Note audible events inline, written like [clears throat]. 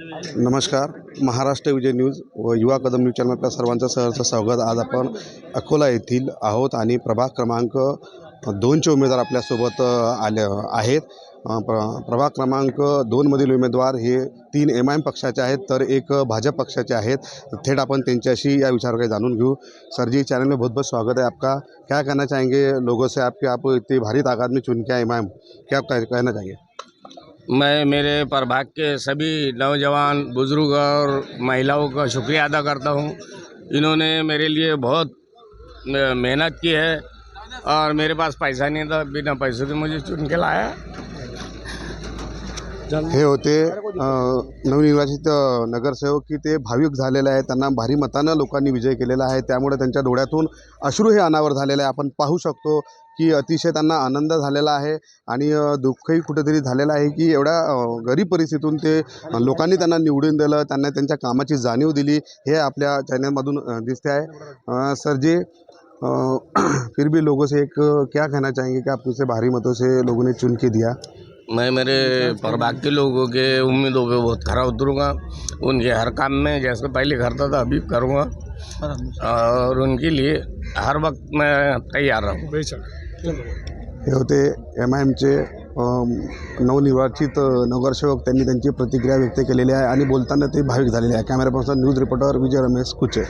नमस्कार. महाराष्ट्र विजय न्यूज व युवा कदम न्यूज चॅनल आपल्या सर्वांचं सहर्ष स्वागत. आज आपण अकोला येथील आहोत आणि प्रभाग क्रमांक दोनचे उमेदवार आपल्यासोबत आले आहेत. प्र प्रभाग क्रमांक दोनमधील उमेदवार हे तीन एम आय एम पक्षाचे आहेत तर एक भाजप पक्षाचे आहेत. थेट आपण त्यांच्याशी या विचार जाणून घेऊ. सर जी चैनल में बहुत बहुत स्वागत है आपका. क्या कहना चाहेंगे लोगों से आपके आप इतनी भारी तादाद में चुन के एम आई एम क्या आप कहना चाहिए मैं, मेरे प्रभाग के सभी नौजवान, बुज़ुर्ग और महिलाओं का शुक्रिया अदा करता हूँ। इन्होंने मेरे लिए बहुत मेहनत की है और मेरे पास पैसा नहीं था, बिना पैसे के मुझे चुन के लाया। हे होते नवनिर्वाचित नगरसेवक की ते भाविक झालेले आहेत. त्यांना भारी मतानं लोकांनी विजय केलेला आहे. त्यामुळे त्यांच्या डोळ्यातून अश्रू हे अनावर झालेलं आहे. आपण पाहू शकतो की अतिशय त्यांना आनंद झालेला आहे आणि दुःखही कुठेतरी झालेलं आहे की एवढ्या गरीब परिस्थितीतून ते लोकांनी त्यांना निवडून दिलं त्यांना त्यांच्या कामाची जाणीव दिली हे आपल्या चॅनलमधून दिसते आहे. सर जी [clears throat] फिर भी लोगों से एक क्या कहना चाहेंगे? कि आपसे भारी मतों से लोगों ने चुन के दिया? मैं मेरे प्रभाग के लोगों के उम्मीदों पे बहुत खरा उतरूँगा। उनके हर काम में जैसे पहले करता था अभी करूँगा। और उनके लिए हर वक्त मैं तैयार रहूँ। हे होते एम आय एमचे नवनिर्वाचित नगरसेवक त्यांनी त्यांची प्रतिक्रिया व्यक्त केलेली आहे आणि बोलताना ते भाविक झालेले आहे. Camera person news reporter Vijay Ramesh Kuche.